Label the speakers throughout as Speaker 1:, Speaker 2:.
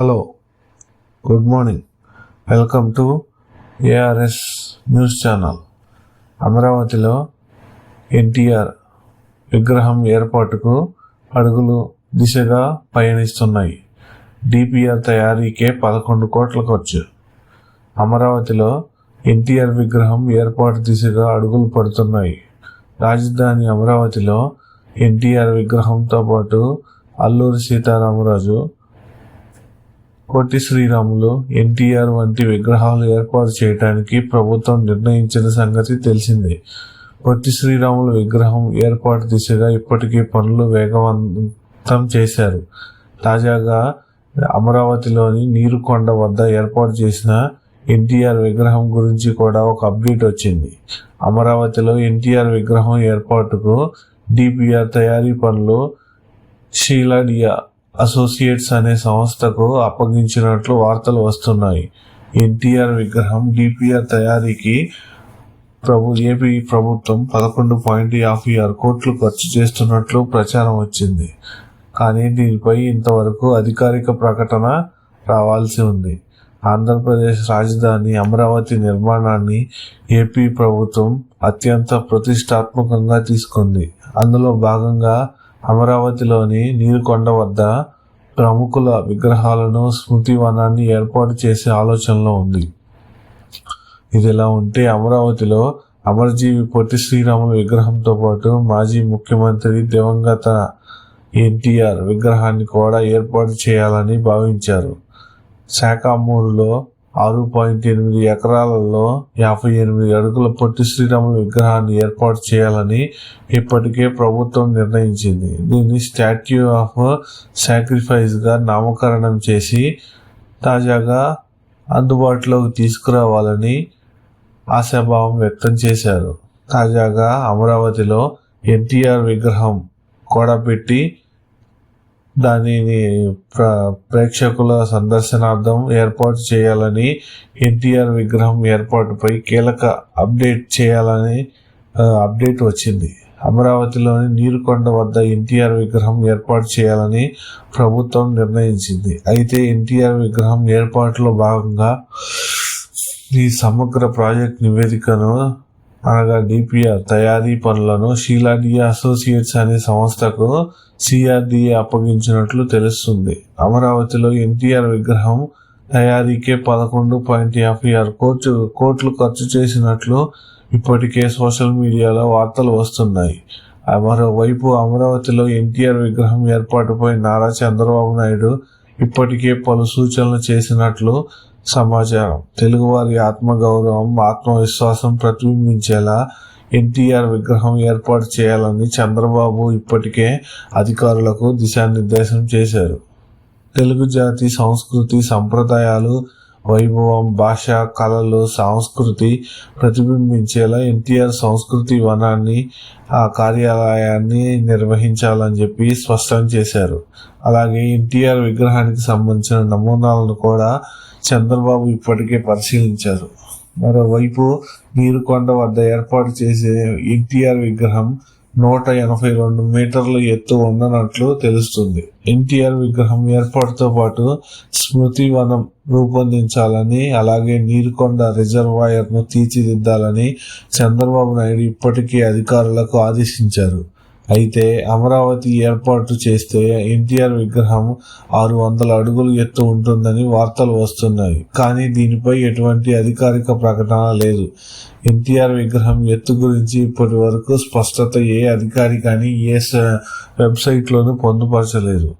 Speaker 1: Hello good morning welcome to ARS news channel అమరావతిలో ఎన్టీఆర్ విగ్రహం ఏర్పాటుకు అడుగులు దిశగా పయనిస్తున్నాయి. డిపిఆర్ తయారీకే పదకొండు కోట్ల ఖర్చు. అమరావతిలో ఎన్టీఆర్ విగ్రహం ఏర్పాటు దిశగా అడుగులు పడుతున్నాయి. రాజధాని అమరావతిలో ఎన్టీఆర్ విగ్రహంతో పాటు అల్లూరి సీతారామరాజు పొట్టి శ్రీరాములు ఎన్టీఆర్ వంటి విగ్రహాలు ఏర్పాటు చేయడానికి ప్రభుత్వం నిర్ణయించిన సంగతి తెలిసిందే. పొట్టి శ్రీరాములు విగ్రహం ఏర్పాటు దిశగా ఇప్పటికే పనులు వేగవంతం చేశారు. తాజాగా అమరావతిలోని నీరుకొండ వద్ద ఏర్పాటు చేసిన ఎన్టీఆర్ విగ్రహం గురించి కూడా ఒక అప్డేట్ వచ్చింది. అమరావతిలో ఎన్టీఆర్ విగ్రహం ఏర్పాటుకు డిపిఆర్ తయారీ పనులు షీలాడియా అసోసియేట్స్ అనే సంస్థకు అప్పగించినట్లు వార్తలు వస్తున్నాయి. ఎన్టీఆర్ విగ్రహం డిపిఆర్ తయారీకి ప్రభు ఏపీ ప్రభుత్వం పదకొండు పాయింట్ యాభై ఆరు కోట్లు ఖర్చు చేస్తున్నట్లు ప్రచారం వచ్చింది. కానీ దీనిపై ఇంతవరకు అధికారిక ప్రకటన రావాల్సి ఉంది. ఆంధ్రప్రదేశ్ రాజధాని అమరావతి నిర్మాణాన్ని ఏపీ ప్రభుత్వం అత్యంత ప్రతిష్టాత్మకంగా తీసుకుంది. అందులో భాగంగా అమరావతిలోని నీరుకొండ వద్ద ప్రముఖుల విగ్రహాలను స్మృతి వనాన్ని ఏర్పాటు చేసే ఆలోచనలో ఉంది. ఇదిలా ఉంటే అమరావతిలో అమరజీవి పొట్టి శ్రీరాముల విగ్రహంతో పాటు మాజీ ముఖ్యమంత్రి దివంగత ఎన్టీఆర్ విగ్రహాన్ని కూడా ఏర్పాటు చేయాలని భావించారు. శాఖామూరులో ఆరు పాయింట్ ఎనిమిది ఎకరాలలో యాభై ఎనిమిది అడుగుల పొట్టి శ్రీరాముల విగ్రహాన్ని ఏర్పాటు చేయాలని ఇప్పటికే ప్రభుత్వం నిర్ణయించింది. దీన్ని స్టాట్యూ ఆఫ్ సాక్రిఫైస్గా నామకరణం చేసి తాజాగా అందుబాటులోకి తీసుకురావాలని ఆశాభావం వ్యక్తం చేశారు. తాజాగా అమరావతిలో ఎన్టీఆర్ విగ్రహం కూడా పెట్టి దానిని ప్ర ప్రేక్షకుల సందర్శనార్థం ఏర్పాటు చేయాలని ఎన్టీఆర్ విగ్రహం ఏర్పాటుపై కీలక అప్డేట్ చేయాలని అప్డేట్ వచ్చింది. అమరావతిలోని నీరుకొండ వద్ద ఎన్టీఆర్ విగ్రహం ఏర్పాటు చేయాలని ప్రభుత్వం నిర్ణయించింది. అయితే ఎన్టీఆర్ విగ్రహం ఏర్పాటులో భాగంగా ఈ సమగ్ర ప్రాజెక్ట్ నివేదికను అనగా డిపిఆర్ తయారీ పనులను షీలాడియా అసోసియేట్స్ అనే సంస్థకు సిఆర్డిఏ అప్పగించినట్లు తెలుస్తుంది. అమరావతిలో ఎన్టీఆర్ విగ్రహం తయారీకే పదకొండు పాయింట్ యాభై ఆరు కోట్లు కోట్లు ఖర్చు చేసినట్లు ఇప్పటికే సోషల్ మీడియాలో వార్తలు వస్తున్నాయి. మరోవైపు అమరావతిలో ఎన్టీఆర్ విగ్రహం ఏర్పాటుపై నారా చంద్రబాబు నాయుడు ఇప్పటికే పలు సూచనలు చేసినట్లు సమాచారం తెలుగువారి ఆత్మగౌరవం ఆత్మవిశ్వాసం ప్రతిబింబించేలా ఎన్టీఆర్ విగ్రహం ఏర్పాటు చేయాలని చంద్రబాబు ఇప్పటికే అధికారులకు దిశానిర్దేశం చేశారు. తెలుగు జాతి సంస్కృతి సంప్రదాయాలు వైభవం భాష కళలు సంస్కృతి ప్రతిబింబించేలా ఎన్టీఆర్ సంస్కృతి వనాన్ని ఆ కార్యాలయాన్ని నిర్వహించాలని చెప్పి స్పష్టం చేశారు. అలాగే ఎన్టీఆర్ విగ్రహానికి సంబంధించిన నమూనాలను కూడా చంద్రబాబు ఇప్పటికే పరిశీలించారు. మరోవైపు నీరుకొండ వద్ద ఏర్పాటు చేసే ఎన్టీఆర్ విగ్రహం నూట ఎనభై రెండు మీటర్ల ఎత్తు ఉండనట్లు తెలుస్తుంది. ఎన్టీఆర్ విగ్రహం ఏర్పాటుతో పాటు స్మృతి వనం రూపొందించాలని అలాగే నీరుకొండ రిజర్వాయర్ను తీర్చిదిద్దాలని చంద్రబాబు నాయుడు ఇప్పటికే అధికారులకు ఆదేశించారు. అయితే అమరావతి ఏర్పాటు చేస్తే ఎన్టీఆర్ విగ్రహం ఆరు వందల అడుగులు ఎత్తు ఉంటుందని వార్తలు వస్తున్నాయి. కానీ దీనిపై ఎటువంటి అధికారిక ప్రకటన లేదు. ఎన్టీఆర్ విగ్రహం ఎత్తు గురించి ఇప్పటి వరకు స్పష్టత ఏ అధికారి కానీ ఏ వెబ్సైట్లోనూ పొందుపరచలేదు.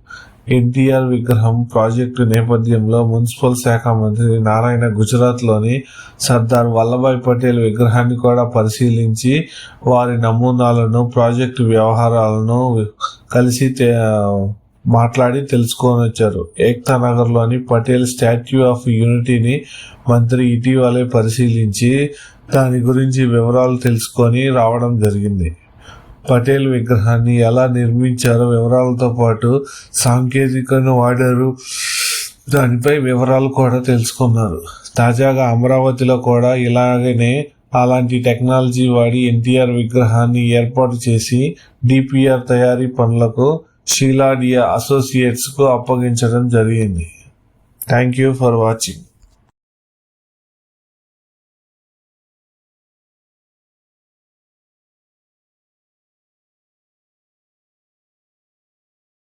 Speaker 1: ఎన్టీఆర్ విగ్రహం ప్రాజెక్టు నేపథ్యంలో మున్సిపల్ శాఖ మంత్రి నారాయణ గుజరాత్లోని సర్దార్ వల్లభాయ్ పటేల్ విగ్రహాన్ని కూడా పరిశీలించి వారి నమూనాలను ప్రాజెక్టు వ్యవహారాలను కలిసి మాట్లాడి తెలుసుకొని వచ్చారు ఏక్తా నగర్లోని పటేల్ స్టాట్యూ ఆఫ్ యూనిటీని మంత్రి ఇటీవలే పరిశీలించి దాని గురించి వివరాలు తెలుసుకొని రావడం జరిగింది. పటేల్ విగ్రహాన్ని ఎలా నిర్మించారో వివరాలతో పాటు సాంకేతికను వాడారు. దానిపై వివరాలు కూడా తెలుసుకున్నారు. తాజాగా అమరావతిలో కూడా ఇలాగనే అలాంటి టెక్నాలజీ వాడి ఎన్టీఆర్ విగ్రహాన్ని ఏర్పాటు చేసి డిపిఆర్ తయారీ పనులకు షీలాడియా అసోసియేట్స్కు అప్పగించడం జరిగింది. Thank you for watching.